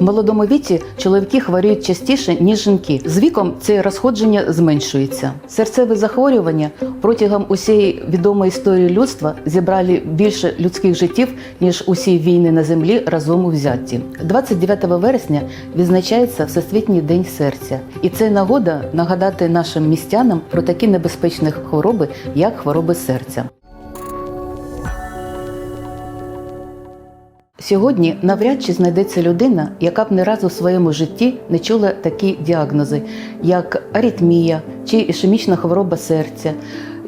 В молодому віці чоловіки хворіють частіше, ніж жінки. З віком це розходження зменшується. Серцеві захворювання протягом усієї відомої історії людства зібрали більше людських життів, ніж усі війни на землі разом взяті. 29 вересня відзначається Всесвітній день серця, і це нагода нагадати нашим містянам про такі небезпечні хвороби, як хвороби серця. Сьогодні навряд чи знайдеться людина, яка б не разу в своєму житті не чула такі діагнози, як аритмія, чи ішемічна хвороба серця,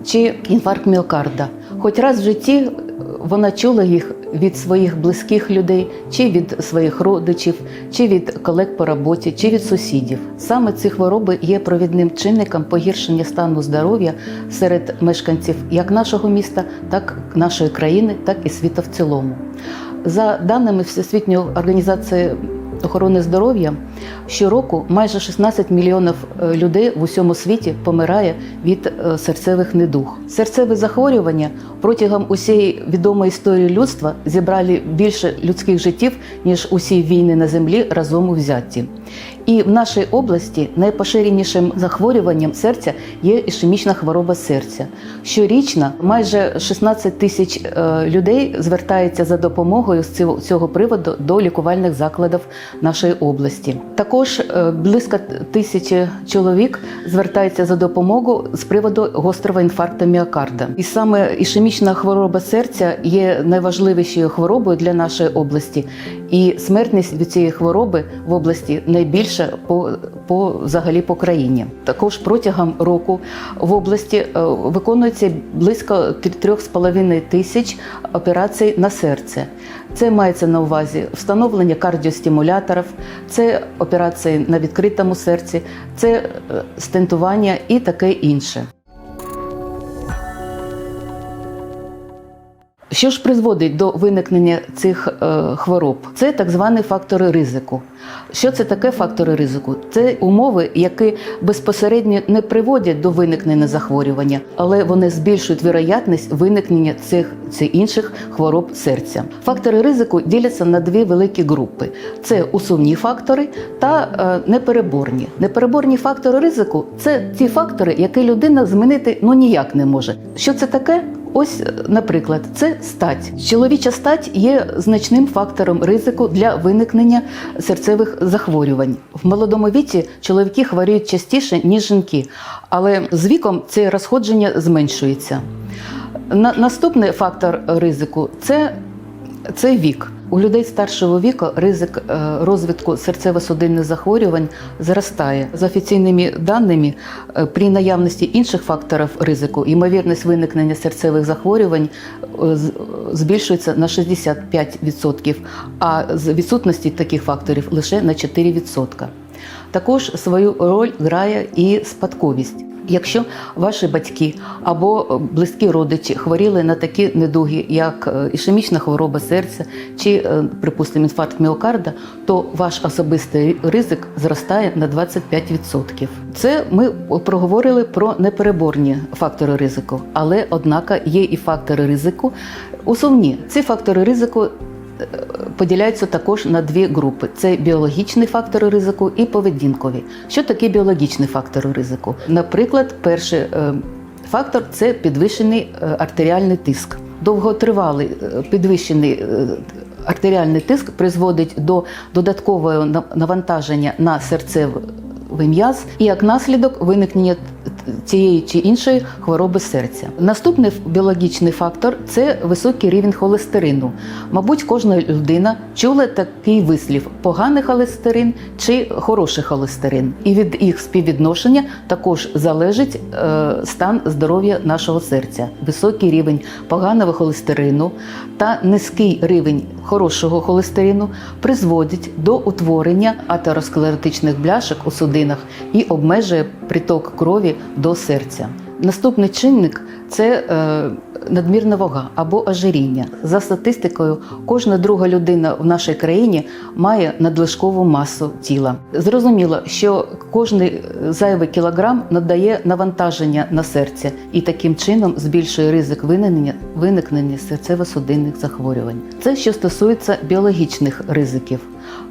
чи інфаркт міокарда. Хоч раз в житті вона чула їх від своїх близьких людей, чи від своїх родичів, чи від колег по роботі, чи від сусідів. Саме ці хвороби є провідним чинником погіршення стану здоров'я серед мешканців як нашого міста, так і нашої країни, так і світу в цілому. За даними Всесвітньої організації охорони здоров'я, щороку майже 16 мільйонів е, людей в усьому світі помирає від е, серцевих недуг. Серцеві захворювання протягом усієї відомої історії людства зібрали більше людських життів, ніж усі війни на землі разом взяті. І в нашій області найпоширенішим захворюванням серця є ішемічна хвороба серця. Щорічно майже 16 тисяч е, людей звертаються за допомогою з цього, цього приводу до лікувальних закладів нашої області. Також е, близько тисячі чоловік звертаються за допомогою з приводу гострого інфаркту міокарда. І саме ішемічна хвороба серця є найважливішою хворобою для нашої області. І смертність від цієї хвороби в області найбільша по, по взагалі по країні. Також протягом року в області е, виконується близько 3,5 тисяч операцій на серце. Це мається на увазі встановлення кардіостимуляторів, це операції на відкритому серці, це е, стентування і таке інше. Що ж призводить до виникнення цих е, хвороб? Це так звані фактори ризику. Що це таке фактори ризику? Це умови, які безпосередньо не приводять до виникнення захворювання, але вони збільшують вірогідність виникнення цих, цих інших хвороб серця. Фактори ризику діляться на дві великі групи: це усувні фактори та е, непереборні. Непереборні фактори ризику це ті фактори, які людина змінити ну ніяк не може. Що це таке? Ось, наприклад, це стать. Чоловіча стать є значним фактором ризику для виникнення серцевих захворювань. В молодому віці чоловіки хворіють частіше, ніж жінки, але з віком це розходження зменшується. На, наступний фактор ризику це, це вік. У людей старшого віку ризик е, розвитку серцево-судинних захворювань зростає. За офіційними даними, е, при наявності інших факторів ризику ймовірність виникнення серцевих захворювань е, збільшується на 65%, а з відсутності таких факторів лише на 4%. Також свою роль грає і спадковість. Якщо ваші батьки або близькі родичі хворіли на такі недуги, як е, ішемічна хвороба серця чи, е, припустимо, інфаркт міокарда, то ваш особистий ризик зростає на 25%. Це ми проговорили про непереборні фактори ризику, але однако є і фактори ризику усувні. Ці фактори ризику поділяються також на дві групи: це біологічні фактори ризику і поведінкові. Що таке біологічні фактори ризику? Наприклад, перший е, фактор це підвищений е, артеріальний тиск. Довготривалий е, підвищений артеріальний тиск призводить до додаткового навантаження на серцевий м'яз і як наслідок виникнення цієї чи іншої хвороби серця. Наступний біологічний фактор це високий рівень холестерину. Мабуть, кожна людина чула такий вислів: поганий холестерин чи хороший холестерин. І від їх співвідношення також залежить е, стан здоров'я нашого серця. Високий рівень поганого холестерину та низький рівень хорошого холестерину призводять до утворення атеросклеротичних бляшок у судинах і обмежує приток крові до серця. Наступний чинник це е, надмірна вага або ожиріння. За статистикою, кожна друга людина в нашій країні має надлишкову масу тіла. Зрозуміло, що кожний зайвий кілограм надає навантаження на серце і таким чином збільшує ризик виникнення, виникнення серцево-судинних захворювань. Це що стосується біологічних ризиків.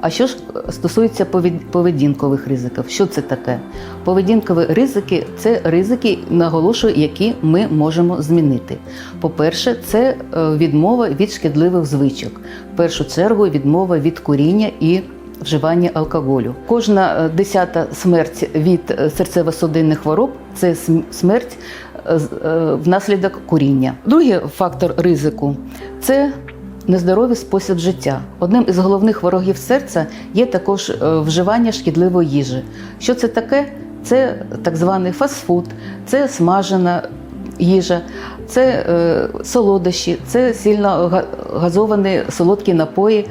А що ж стосується повед- поведінкових ризиків, що це таке? Поведінкові ризики це ризики, наголошую, які ми можемо змінити. По-перше, це е, відмова від шкідливих звичок. В першу чергу відмова від куріння і вживання алкоголю. Кожна е, десята смерть від е, серцево-судинних хвороб це см- смерть е, е, внаслідок куріння. Другий фактор ризику це нездоровий спосіб життя. Одним із головних ворогів серця є також е, вживання шкідливої їжі. Що це таке? Це так званий фастфуд, це смажена їжа, це е, солодощі, це сильно га- газовані солодкі напої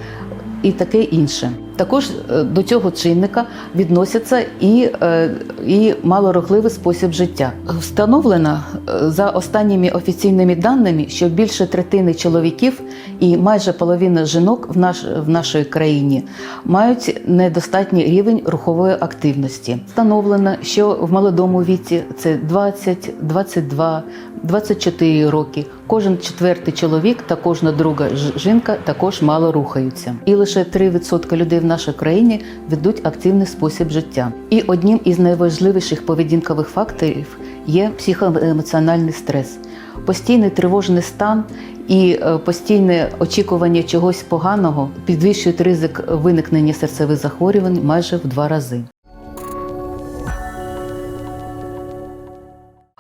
і таке інше. Також е, до цього чинника відносяться і, е, і малорухливий спосіб життя. Встановлено е, за останніми офіційними даними, що більше третини чоловіків і майже половина жінок в, наш, в нашій країні мають недостатній рівень рухової активності. Встановлено, що в молодому віці це 20, 22, 24 роки. Кожен четвертий чоловік та кожна друга жінка також мало рухаються. І лише 3% людей в нашій країні ведуть активний спосіб життя. І одним із найважливіших поведінкових факторів є психоемоціональний стрес. Постійний тривожний стан і е, постійне очікування чогось поганого підвищують ризик виникнення серцевих захворювань майже в два рази.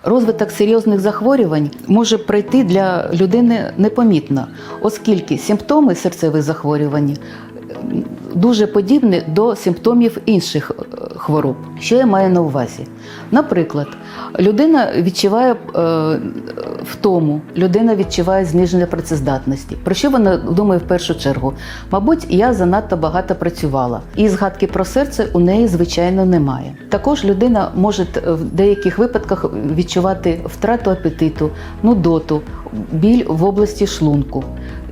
Розвиток серйозних захворювань може пройти для людини непомітно, оскільки симптоми серцевих захворювань дуже подібні до симптомів інших е, хвороб. Що я маю на увазі? Наприклад, людина відчуває е, втому, людина відчуває зниження працездатності. Про що вона думає в першу чергу? Мабуть, я занадто багато працювала, і згадки про серце у неї, звичайно, немає. Також людина може в деяких випадках відчувати втрату апетиту, нудоту, біль в області шлунку.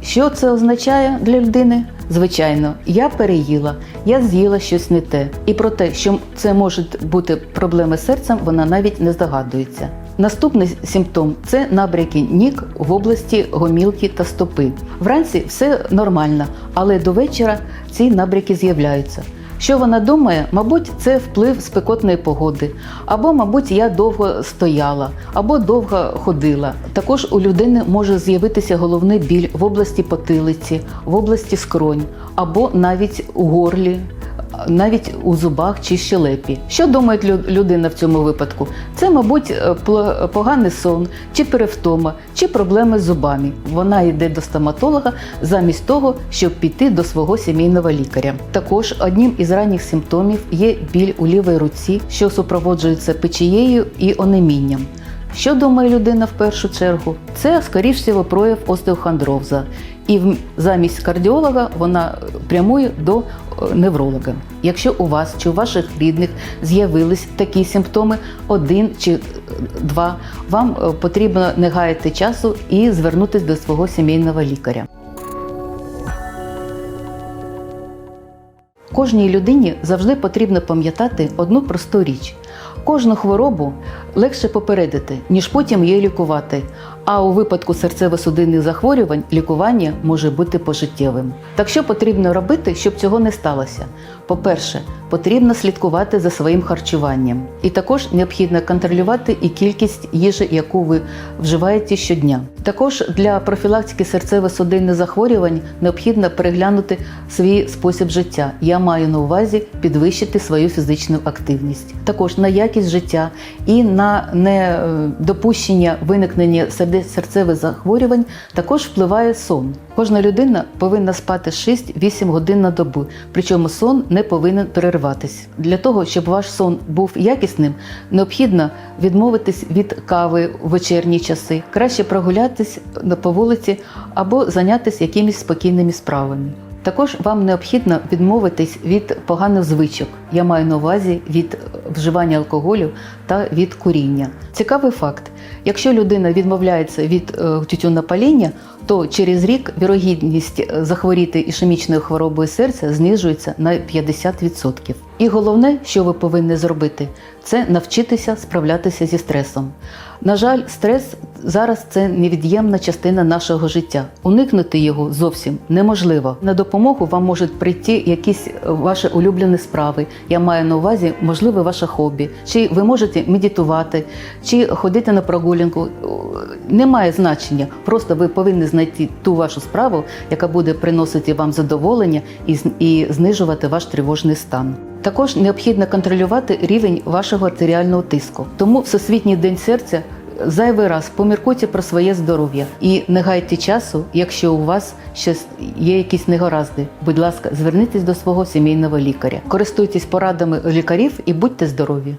Що це означає для людини? Звичайно, я переїла, я з'їла щось не те. І про те, що це можуть бути проблеми з серцем, вона навіть не здогадується. Наступний симптом це набряки ніг в області гомілки та стопи. Вранці все нормально, але до вечора ці набряки з'являються. Що вона думає? Мабуть, це вплив спекотної погоди, або, мабуть, я довго стояла, або довго ходила. Також у людини може з'явитися головний біль в області потилиці, в області скронь, або навіть у горлі, навіть у зубах чи щелепі. Що думає людина в цьому випадку? Це, мабуть, е, поганий сон, чи перевтома, чи проблеми з зубами. Вона йде до стоматолога замість того, щоб піти до свого сімейного лікаря. Також одним із ранніх симптомів є біль у лівій руці, що супроводжується печією і онемінням. Що думає людина в першу чергу? Це, скоріш всього, прояв остеохондроза. І замість кардіолога вона прямує до е, невролога. Якщо у вас чи у ваших рідних з'явились такі симптоми, один чи е, два, вам е, потрібно не гаяти часу і звернутися до свого сімейного лікаря. Кожній людині завжди потрібно пам'ятати одну просту річ: кожну хворобу легше попередити, ніж потім її лікувати. А у випадку серцево-судинних захворювань лікування може бути пожиттєвим. Так що потрібно робити, щоб цього не сталося? По-перше, потрібно слідкувати за своїм харчуванням, і також необхідно контролювати і кількість їжі, яку ви вживаєте щодня. Також для профілактики серцево-судинних захворювань необхідно переглянути свій спосіб життя. Я маю на увазі підвищити свою фізичну активність. Також на якість життя і на недопущення виникнення серде- серцевих захворювань також впливає сон. Кожна людина повинна спати 6-8 годин на добу, причому сон не повинен перерватися. Для того, щоб ваш сон був якісним, необхідно відмовитись від кави в вечірні часи, краще прогулятись по вулиці або зайнятися якимись спокійними справами. Також вам необхідно відмовитись від поганих звичок. Я маю на увазі від вживання алкоголю та від куріння. Цікавий факт: якщо людина відмовляється від е, тютюнопаління, то через рік вірогідність е, захворіти ішемічною хворобою серця знижується на 50%. І головне, що ви повинні зробити, це навчитися справлятися зі стресом. На жаль, стрес зараз це невід'ємна частина нашого життя. Уникнути його зовсім неможливо. На допомогу вам можуть прийти якісь е, ваші улюблені справи. Я маю на увазі, можливо, ваше хобі. Чи ви можете медитувати, чи ходити на прогулянку. Немає значення. Просто ви повинні знайти ту вашу справу, яка буде приносити вам задоволення і знижувати ваш тривожний стан. Також необхідно контролювати рівень вашого артеріального тиску. Тому Всесвітній день серця зайвий раз поміркуйте про своє здоров'я і не гайте часу, якщо у вас щось є якісь негаразди. Будь ласка, звернітесь до свого сімейного лікаря. Користуйтесь порадами лікарів і будьте здорові.